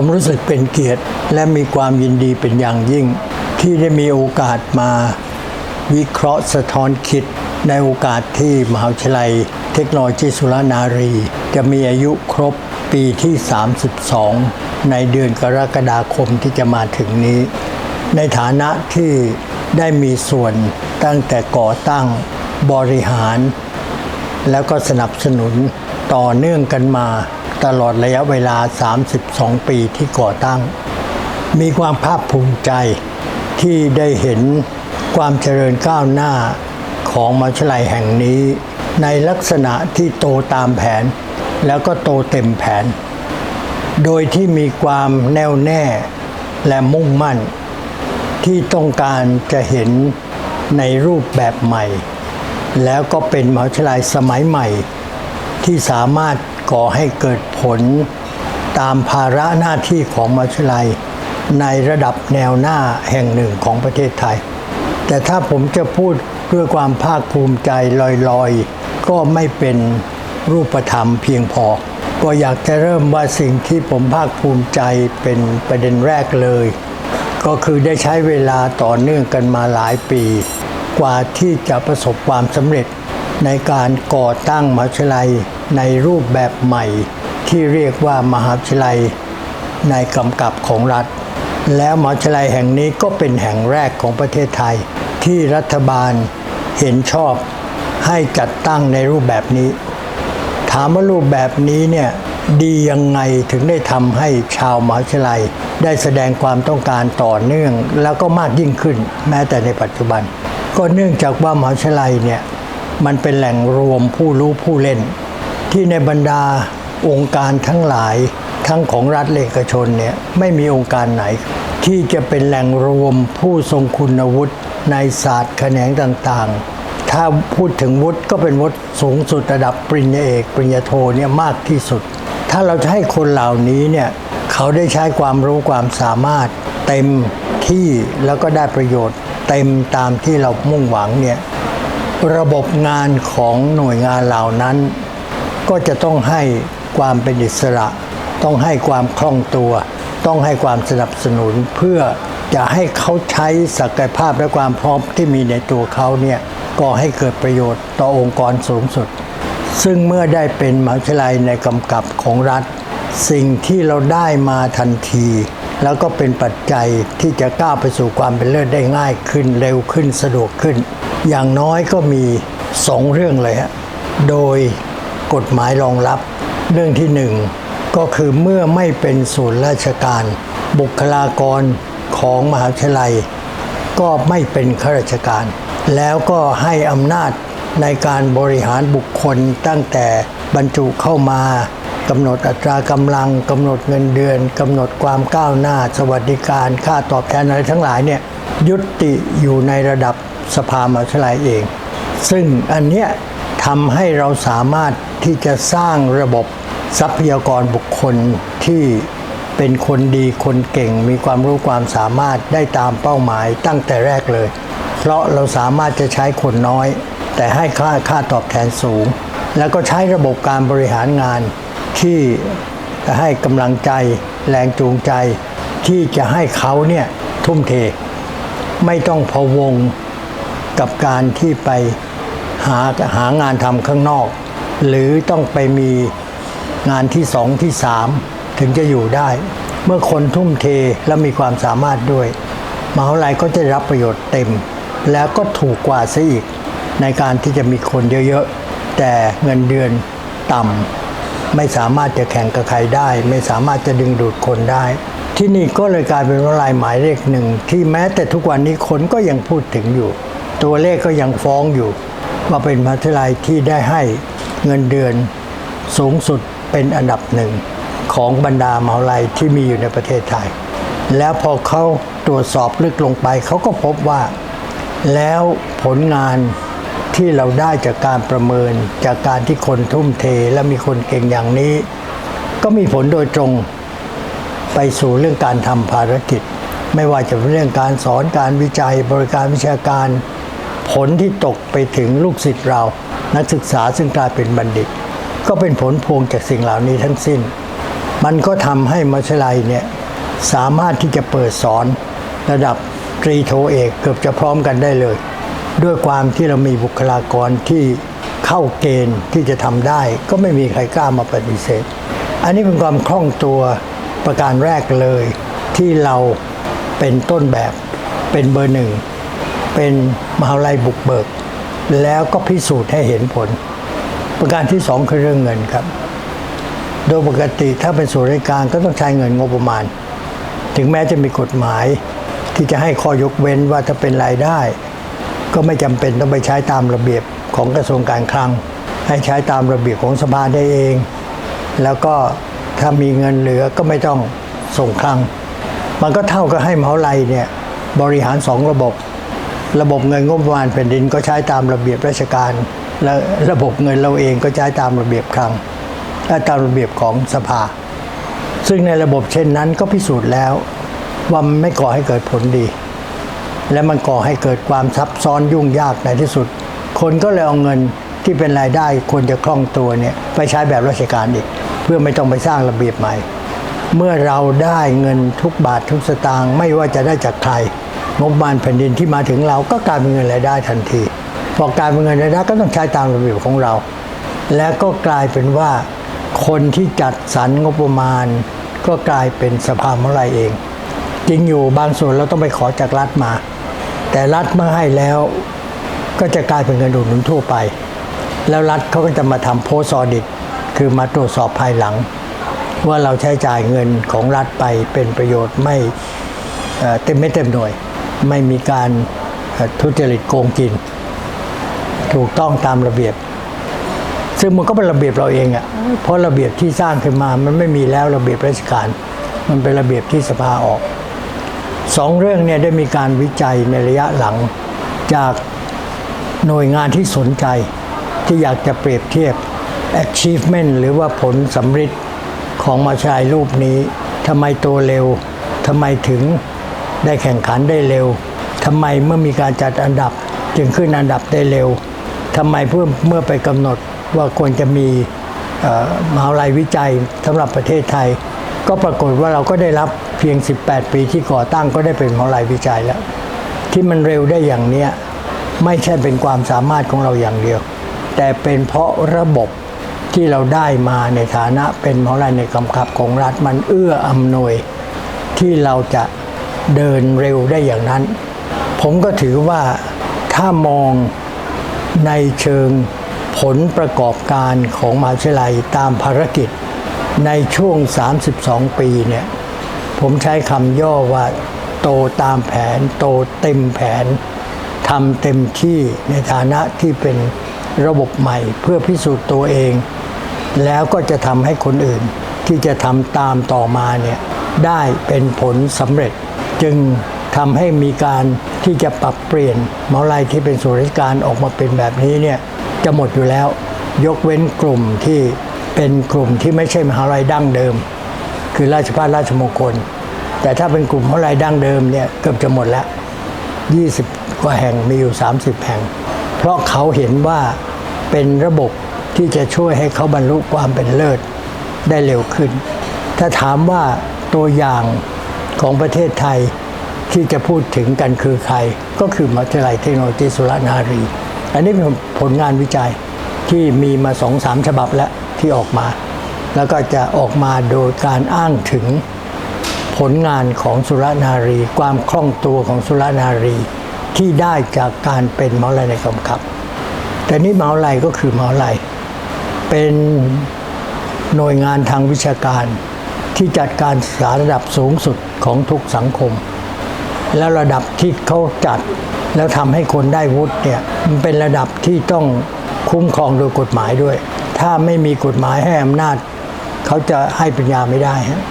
ผมรู้สึกเป็นเกียรติและมีความยินดีเป็นอย่างยิ่ง ที่ได้มีโอกาสมา วิเคราะห์สะท้อนคิด ในโอกาสที่มหาวิทยาลัย เทคโนโลยีสุรนารี จะมีอายุครบปีที่ 32 ในเดือนกรกฎาคมที่จะมาถึงนี้ ในฐานะที่ได้มีส่วนตั้งแต่ก่อตั้งบริหาร แล้วก็สนับสนุนต่อเนื่องกันมา ตลอดระยะเวลา 32 ปีที่ก่อตั้ง มีความภาคภูมิใจที่ได้เห็นความเจริญก้าวหน้าของมหาวิทยาลัยแห่งนี้ ในลักษณะที่โตตามแผน แล้วก็โตเต็มแผน โดยที่มีความแน่วแน่และมุ่งมั่น ที่ต้องการจะเห็นในรูปแบบใหม่ แล้วก็เป็นมหาวิทยาลัยสมัยใหม่ ที่สามารถ ก่อให้เกิดผลตามภาระหน้าที่ของมหาวิทยาลัย ในระดับแนวหน้าแห่งหนึ่งของประเทศไทย แต่ถ้าผมจะพูดด้วยความภาคภูมิใจลอยๆ ก็ไม่เป็นรูปธรรมเพียงพอ ก็อยากจะเริ่มว่าสิ่งที่ผมภาคภูมิใจเป็นประเด็นแรกเลย ก็คือได้ใช้เวลาต่อเนื่องกันมาหลายปี กว่าที่จะประสบความสำเร็จในการก่อตั้งมหาวิทยาลัย ในรูปแบบใหม่ที่เรียกว่ามหาวิทยาลัยในกำกับของรัฐ แล้วมหาวิทยาลัยแห่งนี้ก็เป็นแห่งแรกของประเทศไทย ที่รัฐบาลเห็นชอบให้จัดตั้งในรูปแบบนี้ ถามว่ารูปแบบนี้เนี่ยดียังไงถึงได้ทำให้ชาวมหาวิทยาลัย ได้แสดงความต้องการต่อเนื่อง แล้วก็มากยิ่งขึ้นแม้แต่ในปัจจุบัน ก็เนื่องจากว่ามหาวิทยาลัยเนี่ยมันเป็นแหล่งรวมผู้รู้ผู้เล่น ที่ในบรรดาองค์การทั้งหลายทั้งของรัฐเอกชนเนี่ยไม่มีองค์การไหน ที่จะเป็นแหล่งรวมผู้ทรงคุณวุฒิในศาสตร์แขนงต่างๆ ถ้าพูดถึงวุฒิก็เป็นวุฒิสูงสุดระดับปริญญาเอกปริญญาโทเนี่ยมากที่สุด ถ้าเราจะให้คนเหล่านี้เนี่ยเขาได้ใช้ความรู้ความสามารถเต็มที่แล้วก็ได้ประโยชน์ เต็มตามที่เรามุ่งหวังเนี่ยระบบงานของหน่วยงานเหล่านั้น ก็จะต้องให้ความเป็นอิสระ ต้องให้ความคล่องตัว ต้องให้ความสนับสนุนเพื่อจะให้เขาใช้ศักยภาพและความพร้อมที่มีในตัวเขาเนี่ยก็ให้เกิดประโยชน์ต่อองค์กรสูงสุด ซึ่งเมื่อได้เป็นมหาวิทยาลัยในกำกับของรัฐ สิ่งที่เราได้มาทันที แล้วก็เป็นปัจจัยที่จะก้าวไปสู่ความเป็นเลิศได้ง่ายขึ้นเร็วขึ้นสะดวกขึ้น อย่างน้อยก็มีสองเรื่องเลยฮะโดย กฎหมายรองรับ เรื่องที่หนึ่งก็คือเมื่อไม่เป็นส่วนราชการ บุคลากรของมหาวิทยาลัย ก็ไม่เป็นข้าราชการ แล้วก็ให้อำนาจในการบริหารบุคคลตั้งแต่บรรจุเข้ามากำหนดอัตรากำลังกำหนดเงินเดือนกำหนดความก้าวหน้า สวัสดิการค่าตอบแทนอะไรทั้งหลายเนี่ยยุติอยู่ในระดับสภามหาวิทยาลัยเอง ซึ่งอันเนี้ย ทำให้เราสามารถที่จะสร้างระบบทรัพยากรบุคคลที่เป็นคนดีคนเก่ง มีความรู้ความสามารถได้ตามเป้าหมายตั้งแต่แรกเลย เพราะเราสามารถจะใช้คนน้อย แต่ให้ค่าค่าตอบแทนสูง แล้วก็ใช้ระบบการบริหารงานที่ให้กำลังใจแรงจูงใจ ที่จะให้เขาเนี่ยทุ่มเท ไม่ต้องพะวงกับการที่ไป หาหางานทำข้างนอก หรือต้องไปมีงานที่สองที่สามถึงจะอยู่ได้ เมื่อคนทุ่มเทและมีความสามารถด้วยมหาวิทยาลัยก็จะรับประโยชน์เต็ม แล้วก็ถูกกว่าซะอีก ในการที่จะมีคนเยอะๆ แต่เงินเดือนต่ำไม่สามารถจะแข่งกับใครได้ ไม่สามารถจะดึงดูดคนได้ ที่นี่ก็เลยกลายเป็นวิทยาลัยหมายเลขหนึ่งที่แม้แต่ทุกวันนี้คนก็ยังพูดถึงอยู่ ตัวเลขก็ยังฟ้องอยู่ ว่าเป็นมหาวิทยาลัยที่ได้ให้เงินเดือนสูงสุดเป็นอันดับหนึ่งของบรรดามหาวิทยาลัยที่มีอยู่ในประเทศไทย แล้วพอเขาตรวจสอบลึกลงไป เขาก็พบว่า แล้วผลงานที่เราได้จากการประเมินจากการที่คนทุ่มเทและมีคนเก่งอย่างนี้ ก็มีผลโดยตรงไปสู่เรื่องการทำภารกิจ ไม่ว่าจะเป็นเรื่องการสอนการวิจัยบริการวิชาการ ผลที่ตกไปถึงลูกศิษย์เรา นักศึกษาซึ่งกลายเป็นบัณฑิต ก็เป็นผลพวงจากสิ่งเหล่านี้ทั้งสิ้น มันก็ทำให้มหาวิทยาลัยเนี่ยสามารถที่จะเปิดสอนระดับตรีโทเอกเกือบจะพร้อมกันได้เลย ด้วยความที่เรามีบุคลากรที่เข้าเกณฑ์ที่จะทำได้ ก็ไม่มีใครกล้ามาปฏิเสธ อันนี้เป็นความคล่องตัวประการแรกเลย ที่เราเป็นต้นแบบเป็นเบอร์หนึ่ง เป็น มหาลัยบุกเบิก แล้วก็พิสูจน์ให้เห็นผล ประการที่สองคือเรื่องเงินครับ โดยปกติถ้าเป็นส่วนราชการก็ต้องใช้เงินงบประมาณ ถึงแม้จะมีกฎหมายที่จะให้ข้อยกเว้นว่าถ้าเป็นรายได้ ก็ไม่จำเป็นต้องไปใช้ตามระเบียบของกระทรวงการคลัง ให้ใช้ตามระเบียบของสภาได้เอง แล้วก็ถ้ามีเงินเหลือก็ไม่ต้องส่งคลัง มันก็เท่ากับให้มหาลัยเนี่ยบริหารสองระบบ ระบบเงินงบประมาณแผ่นดินก็ใช้ตามระเบียบราชการ และระบบเงินเราเองก็ใช้ตามระเบียบคลังและตามระเบียบของสภา ซึ่งในระบบเช่นนั้นก็พิสูจน์แล้ว ว่ามันไม่ก่อให้เกิดผลดี และมันก่อให้เกิดความซับซ้อนยุ่งยากในที่สุด คนก็เลยเอาเงินที่เป็นรายได้ควรจะคล่องตัวเนี่ยไปใช้แบบราชการอีก เพื่อไม่ต้องไปสร้างระเบียบใหม่ เมื่อเราได้เงินทุกบาททุกสตางค์ไม่ว่าจะได้จากใคร งบประมาณแผ่นดินที่มาถึงเราก็กลายเป็นเงินรายได้ทันทีพอกลายเป็นเงินรายได้ก็ต้องใช้ตามระเบียบของเรา และก็กลายเป็นว่าคนที่จัดสรรงบประมาณ ก็กลายเป็นสภาเมื่อไรเอง จริงอยู่บางส่วนเราต้องไปขอจากรัฐมา แต่รัฐเมื่อให้แล้วก็จะกลายเป็นเงินอุดหนุนทั่วไป แล้วรัฐเขาก็จะมาทำโพสอดิต คือมาตรวจสอบภายหลัง ว่าเราใช้จ่ายเงินของรัฐไปเป็นประโยชน์ไม่เต็มไม่เต็มหน่วย ไม่มีการทุจริตโกงกิน ถูกต้องตามระเบียบ ซึ่งมันก็เป็นระเบียบเราเองอะ่ะเพราะระเบียบที่สร้างขึ้นมามันไม่มีแล้วระเบียบราชการ มันเป็นระเบียบที่สภาออกสองเรื่องเนี่ยได้มีการวิจัยในระยะหลัง จากหน่วยงานที่สนใจ ที่อยากจะเปรียบเทียบ achievement หรือว่าผลสำเร็จของมาชายรูปนี้ทำไมโตเร็วทำไมถึง ได้แข่งขันได้เร็วทำไมเมื่อมีการจัดอันดับจึงขึ้นอันดับได้เร็วทำไมเพื่อเมื่อไปกำหนดว่าควรจะมีมหาวิทยาลัยวิจัยสำหรับประเทศไทย ก็ปรากฏว่าเราก็ได้รับเพียง 18 ปีที่ก่อตั้งก็ได้เป็นมหาวิทยาลัยวิจัยแล้ว ที่มันเร็วได้อย่างเนี้ยไม่ใช่เป็นความสามารถของเราอย่างเดียว แต่เป็นเพราะระบบที่เราได้มาในฐานะเป็นมหาวิทยาลัยในกำกับของรัฐมันเอื้ออำนวยที่เราจะ เดินเร็วได้อย่างนั้น ผมก็ถือว่าถ้ามองในเชิงผลประกอบการของมหาวิทยาลัยตามภารกิจ ในช่วง 32 ปีเนี่ยผมใช้คำย่อว่าโตตามแผน โตเต็มแผนทำเต็มที่ในฐานะที่เป็นระบบใหม่เพื่อพิสูจน์ตัวเอง แล้วก็จะทำให้คนอื่นที่จะทำตามต่อมาเนี่ยได้เป็นผลสำเร็จ จึงทำให้มีการที่จะปรับเปลี่ยนมหาวิทยาลัยที่เป็นส่วนราชการออกมาเป็นแบบนี้เนี่ยจะหมดอยู่แล้ว ยกเว้นกลุ่มที่เป็นกลุ่มที่ไม่ใช่มหาลัยดั้งเดิม คือราชภัฏราชมงคล แต่ถ้าเป็นกลุ่มมหาวิทยาลัยดั้งเดิมเนี่ยเกือบจะหมดแล้ว 20 กว่าแห่งมีอยู่ 30 แห่ง เพราะเขาเห็นว่าเป็นระบบที่จะช่วยให้เขาบรรลุความเป็นเลิศได้เร็วขึ้น ถ้าถามว่าตัวอย่างของประเทศไทย ที่จะพูดถึงกันคือใคร ก็คือมหาวิทยาลัยเทคโนโลยีสุรนารี อันนี้เป็นผลงานวิจัยที่มีมาสองสามฉบับแล้วที่ออกมา แล้วก็จะออกมาโดยการอ้างถึงผลงานของสุรนารี ความคล่องตัวของสุรนารีที่ได้จากการเป็นมหาวิทยาลัยในกำกับ แต่นี่มหาวิทยาลัยก็คือมหาวิทยาลัยเป็นหน่วยงานทางวิชาการที่จัดการศึกษาระดับสูงสุดของทุกสังคม แล้วระดับที่เขาจัด แล้วทำให้คนได้วุฒิเนี่ยมันเป็นระดับที่ต้องคุ้มครองโดยกฎหมายด้วย ถ้าไม่มีกฎหมายให้อำนาจ เขาจะให้ปริญญาไม่ได้ฮะ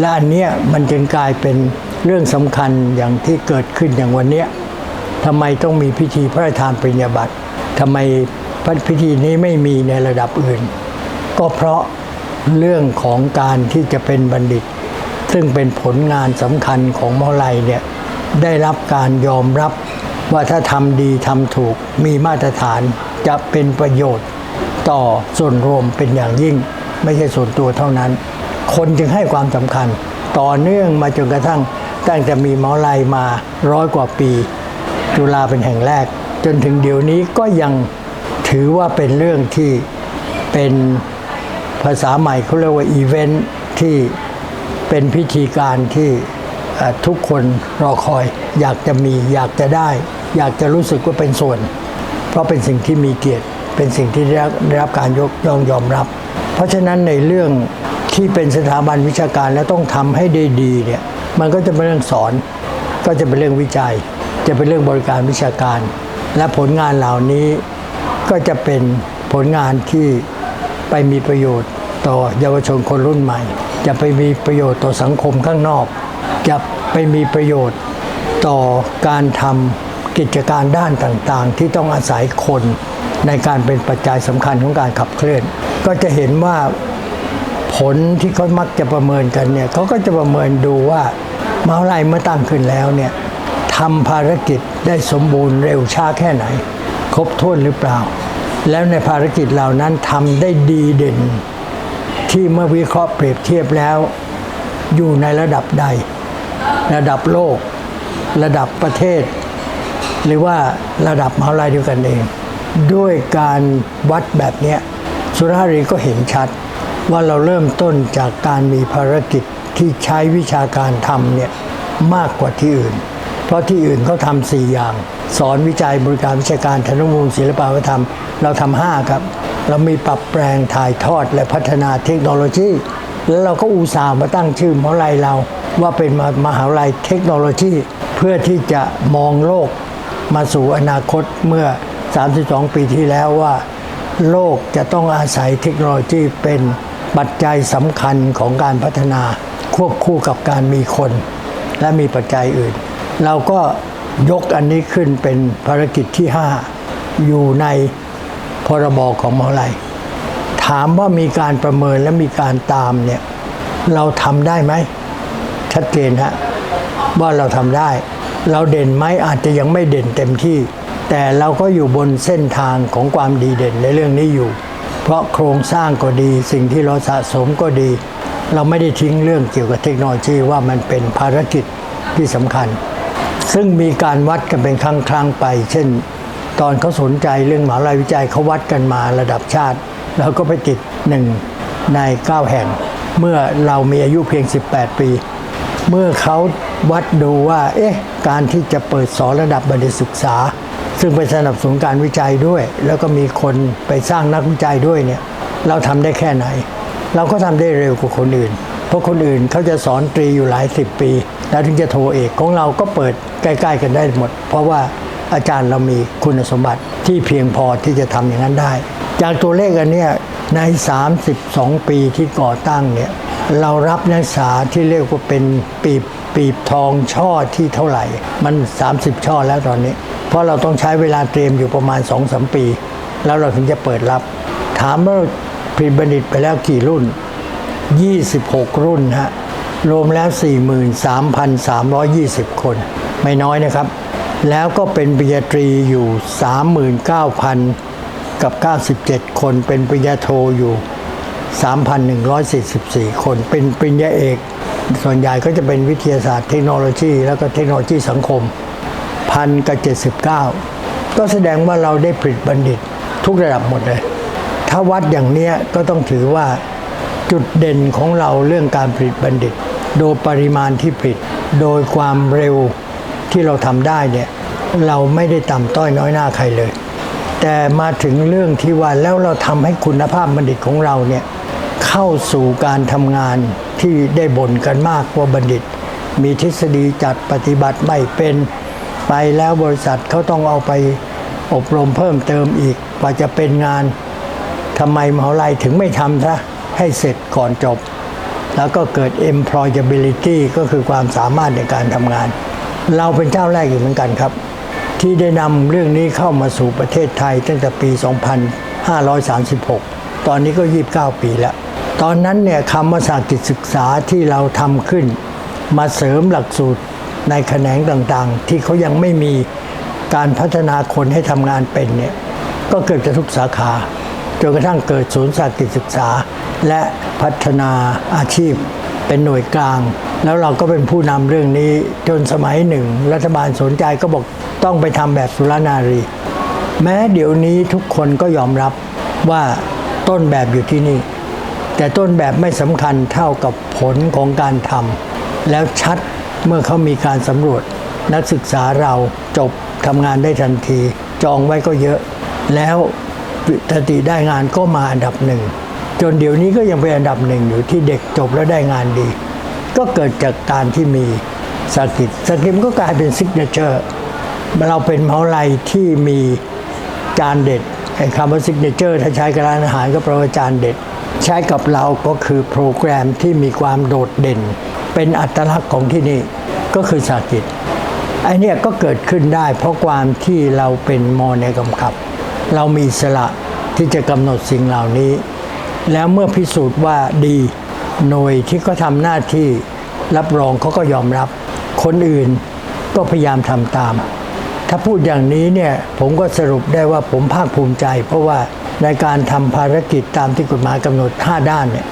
และอันเนี้ยมันจึงกลายเป็นเรื่องสำคัญอย่างที่เกิดขึ้นอย่างวันเนี้ยทำไมต้องมีพิธีพระราชทานปริญญาบัตรทำไมพิธีนี้ไม่มีในระดับอื่น ก็เพราะเรื่องของการที่จะเป็นบัณฑิต ซึ่งเป็นผลงานสำคัญของมหาวิทยาลัยเนี่ย ได้รับการยอมรับว่าถ้าทำดีทำถูกมีมาตรฐานจะเป็นประโยชน์ต่อส่วนรวมเป็นอย่างยิ่ง ไม่ใช่ส่วนตัวเท่านั้น คนจึงให้ความสำคัญ ต่อเนื่องมาจนกระทั่งตั้งแต่มีหมอลัยมาร้อยกว่าปี จุฬาเป็นแห่งแรก จนถึงเดี๋ยวนี้ก็ยังถือว่าเป็นเรื่องที่เป็นภาษาใหม่เขาเรียกว่าอีเวนท์ที่เป็นพิธีการที่ ทุกคนรอคอย อยากจะมีอยากจะได้ อยากจะรู้สึกว่าเป็นส่วน เพราะเป็นสิ่งที่มีเกียรติ เป็นสิ่งที่ได้รับการยกย่องยอมรับ เพราะฉะนั้นในเรื่องที่เป็นสถาบันวิชาการแล้วต้องทำให้ได้ดีเนี่ยมันก็จะเป็นเรื่องสอน ก็จะเป็นเรื่องวิจัย จะเป็นเรื่องบริการวิชาการ และผลงานเหล่านี้ก็จะเป็นผลงานที่ไปมีประโยชน์ต่อเยาวชนคนรุ่นใหม่ จะไปมีประโยชน์ต่อสังคมข้างนอก จะไปมีประโยชน์ต่อการทำกิจการด้านต่างๆ ที่ต้องอาศัยคนในการเป็นปัจจัยสำคัญของการขับเคลื่อน ก็จะเห็นว่าผลที่เขามักจะประเมินกันเนี่ยเขาก็จะประเมินดูว่ามหาวิทยาลัยเมื่อตั้งขึ้นแล้วเนี่ยทำภารกิจได้สมบูรณ์เร็วช้าแค่ไหน ครบถ้วนหรือเปล่า แล้วในภารกิจเหล่านั้นทำได้ดีเด่น ที่เมื่อวิเคราะห์เปรียบเทียบแล้ว อยู่ในระดับใด ระดับโลก ระดับประเทศ หรือว่าระดับมหาลัยเดียวกันเอง ด้วยการวัดแบบนี้สุราษฎร์ธานีก็เห็นชัด ว่าเราเริ่มต้นจากการมีภารกิจที่ใช้วิชาการทำเนี่ยมากกว่าที่อื่น เพราะที่อื่นเขาทำสี่อย่าง สอนวิจัยบริการวิชาการธนมูลศิลปวัฒนธรรม เราทำห้าครับ เรามีปรับแปลงถ่ายทอดและพัฒนาเทคโนโลยี แล้วเราก็อุตส่าห์มาตั้งชื่อมหาลัยเรา ว่าเป็นมหาวิทยาลัยเทคโนโลยี เพื่อที่จะมองโลกมาสู่อนาคตเมื่อ 32 ปีที่แล้วว่า โลกจะต้องอาศัยเทคโนโลยีเป็นปัจจัยสำคัญของการพัฒนาควบคู่กับการมีคน และมีปัจจัยอื่น เราก็ยกอันนี้ขึ้นเป็นภารกิจที่ 5 อยู่ในพรบของมหาวิทยาลัย ถามว่ามีการประเมินและมีการตามเนี่ย เราทำได้ไหม ชัดเจนฮะว่าเราทำได้ เราเด่นไหมอาจจะยังไม่เด่นเต็มที่ แต่เราก็อยู่บนเส้นทางของความดีเด่นในเรื่องนี้อยู่ เพราะโครงสร้างก็ดี สิ่งที่เราสะสมก็ดี เราไม่ได้ทิ้งเรื่องเกี่ยวกับเทคโนโลยีว่ามันเป็นภารกิจที่สำคัญ ซึ่งมีการวัดกันเป็นครั้งครั้งๆไป เช่น ตอนเขาสนใจเรื่องมหาวิทยาลัยวิจัยเขาวัดกันมาระดับชาติแล้วก็ไปติดหนึ่งใน 9 แห่ง เมื่อเรามีอายุเพียง 18 ปี เมื่อเขาวัดดูว่า เอ๊ะ การที่จะเปิดสอนระดับบัณฑิตศึกษา ซึ่งไปสนับสนุนการวิจัยด้วย แล้วก็มีคนไปสร้างนักวิจัยด้วยเนี่ย เราทำได้แค่ไหน เราก็ทำได้เร็วกว่าคนอื่น เพราะคนอื่นเขาจะสอนตรีอยู่หลายสิบปี แล้วถึงจะโทเอกของเราก็เปิดใกล้ๆกันได้หมด เพราะว่าอาจารย์เรามีคุณสมบัติที่เพียงพอที่จะทำอย่างนั้นได้ จากตัวเลขอันเนี้ย ใน 32 ปีที่ก่อตั้งเนี่ยเรารับนักศึกษาที่เรียกว่าเป็นปีบปีบทองช่อที่เท่าไหร่ มัน 30 ช่อแล้วตอนนี้ เพราะเราต้องใช้เวลาเตรียมอยู่ประมาณ 2-3 ปี แล้วเราถึงจะเปิดรับ ถามว่าผลิตบัณฑิตไปแล้วกี่รุ่น 26 รุ่นฮะรวมแล้ว 43,320 คน ไม่น้อยนะครับ แล้วก็เป็นปริญญาตรีอยู่ 39,000 กับ 97 คนเป็นปริญญาโทอยู่ 3,144 คนเป็นปริญญาเอก ส่วนใหญ่ก็จะเป็นวิทยาศาสตร์เทคโนโลยี แล้วก็เทคโนโลยีสังคมพันกับ79 ก็แสดงว่าเราได้ผลิตบัณฑิตทุกระดับหมดเลย ถ้าวัดอย่างเนี้ยก็ต้องถือว่าจุดเด่นของเราเรื่องการผลิตบัณฑิต โดยปริมาณที่ผลิต โดยความเร็วที่เราทำได้เนี่ยเราไม่ได้ต่ำต้อยน้อยหน้าใครเลย แต่มาถึงเรื่องที่ว่าแล้วเราทำให้คุณภาพบัณฑิตของเราเนี่ยเข้าสู่การทำงานที่ได้บ่นกันมากว่าบัณฑิต มีทฤษฎีจัดปฏิบัติไม่เป็นไปแล้วบริษัทเขาต้องเอาไปอบรมเพิ่มเติมอีกกว่าจะเป็นงานทำไมมหาวิทยาลัยถึงไม่ทำซะให้เสร็จก่อนจบ แล้วก็เกิด employability ก็คือความสามารถในการทำงาน เราเป็นเจ้าแรกอยู่เหมือนกันครับ ที่ได้นำเรื่องนี้เข้ามาสู่ประเทศไทยตั้งแต่ปี 2536 ตอนนี้ก็ 29 ปีแล้ว ตอนนั้นเนี่ยคำว่าสากิจศึกษาที่เราทำขึ้น มาเสริมหลักสูตรในแขนงต่างๆ ที่เขายังไม่มีการพัฒนาคนให้ทำงานเป็นเนี่ยก็เกิดจะทุกสาขาจนกระทั่งเกิดศูนย์สากิจศึกษา และพัฒนาอาชีพเป็นหน่วยกลาง แล้วเราก็เป็นผู้นำเรื่องนี้จนสมัยหนึ่ง รัฐบาลสนใจก็บอก ต้องไปทำแบบสุรนารี แม้เดี๋ยวนี้ทุกคนก็ยอมรับว่าต้นแบบอยู่ที่นี่ แต่ต้นแบบไม่สำคัญเท่ากับผลของการทำแล้วชัดเมื่อเขามีการสำรวจ นักศึกษาเราจบทำงานได้ทันที จองไว้ก็เยอะ แล้วปกติได้งานก็มาอันดับหนึ่ง จนเดี๋ยวนี้ก็ยังเป็นอันดับหนึ่งอยู่ที่เด็กจบแล้วได้งานดี ก็เกิดจากการที่มีสกิจสกิจมันก็กลายเป็นซิกเนเจอร์ เราเป็นมหาลัยที่มีจานเด็ดไอ้คำว่าซิกเนเจอร์ถ้าใช้กับร้านอาหารก็แปลว่าจานเด็ด ใช้กับเราก็คือโปรแกรมที่มีความโดดเด่น เป็นอัตลักษณ์ของที่นี่ก็คือสากิจไอเนี่ยก็เกิดขึ้นได้ เพราะความที่เราเป็นมอในกำกับ เรามีอิสละที่จะกำหนดสิ่งเหล่านี้ แล้วเมื่อพิสูจน์ว่าดี หน่วยที่เขาทำหน้าที่รับรองเขาก็ยอมรับ คนอื่นก็พยายามทำตาม ถ้าพูดอย่างนี้เนี่ยผมก็สรุปได้ว่าผมภาคภูมิใจ เพราะว่าในการทำภารกิจตามที่กฎหมายกำหนด 5 ด้านเนี่ย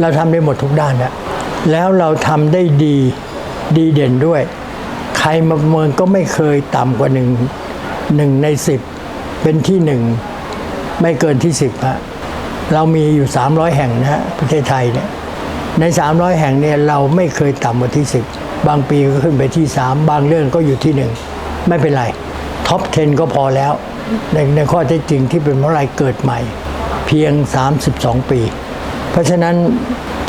เราทำได้หมดทุกด้านแล้วแล้วเราทำได้ดีดีเด่นด้วย ใครมาประเมินก็ไม่เคยต่ำกว่าหนึ่งหนึ่งในสิบเป็นที่หนึ่งไม่เกินที่สิบฮะเรามีอยู่ 300 แห่งนะฮะประเทศไทยเนี่ยใน 300 แห่งเนี่ยเราไม่เคยต่ำกว่าที่ 10 บางปีก็ขึ้นไปที่ 3 บางเรื่องก็อยู่ที่ 1 ไม่เป็นไรท็อป 10 ก็พอแล้วในในข้อเท็จจริงที่เป็นเมื่อไรเกิดใหม่ เพียง 32 ปี เพราะฉะนั้น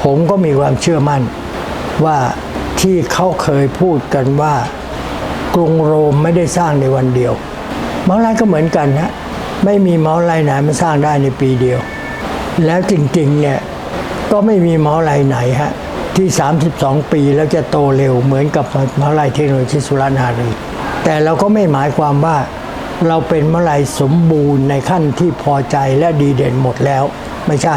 ผมก็มีความเชื่อมั่นว่าที่เขาเคยพูดกันว่ากรุงโรมไม่ได้สร้างในวันเดียวเมาลายก็เหมือนกันนะไม่มีเมาลายไหนมันสร้างได้ในปีเดียว แล้วจริงๆเนี่ยก็ไม่มีเมาลายไหนฮะที่ 32 ปีแล้วจะโตเร็วเหมือนกับเมาลายเทคโนโลยีสุรนารี แต่เราก็ไม่หมายความว่าเราเป็นเมาลายสมบูรณ์ในขั้นที่พอใจและดีเด่นหมดแล้ว ไม่ใช่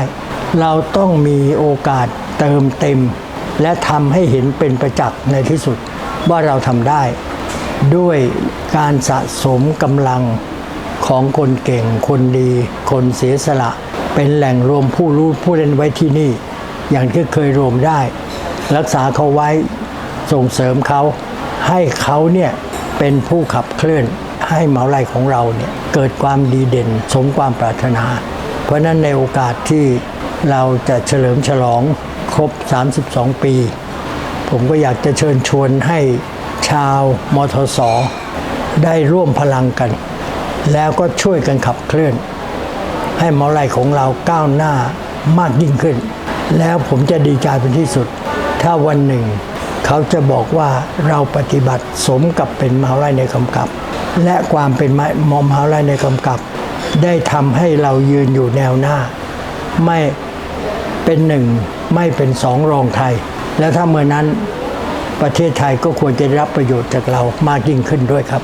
เราต้องมีโอกาสเติมเต็ม และทำให้เห็นเป็นประจักษ์ในที่สุดว่าเราทำได้ ด้วยการสะสมกำลังของคนเก่ง คนดี คนเสียสละ เป็นแหล่งรวมผู้รู้ผู้เล่นไว้ที่นี่ อย่างที่เคยรวมได้ รักษาเขาไว้ส่งเสริมเขาให้เขาเนี่ย เป็นผู้ขับเคลื่อนให้เหมาลัยของเราเนี่ยเกิดความดีเด่นสมความปรารถนา เพราะนั้นในโอกาสที่เราจะเฉลิมฉลองครบ 32 ปี ผมก็อยากจะเชิญชวนให้ชาวมทสได้ร่วมพลังกัน แล้วก็ช่วยกันขับเคลื่อน ให้เมาลัยของเราก้าวหน้ามากยิ่งขึ้น แล้วผมจะดีใจเป็นที่สุด ถ้าวันหนึ่ง เขาจะบอกว่าเราปฏิบัติสมกับเป็นมหาลัยในกำกับ และความเป็นมอมหาลัยในกำกับ ได้ทำให้เรายืนอยู่แนวหน้า ไม่เป็นหนึ่งไม่เป็นสองรองไทย แล้วถ้าเมื่อนั้นประเทศไทยก็ควรจะรับประโยชน์จากเรามากยิ่งขึ้นด้วยครับ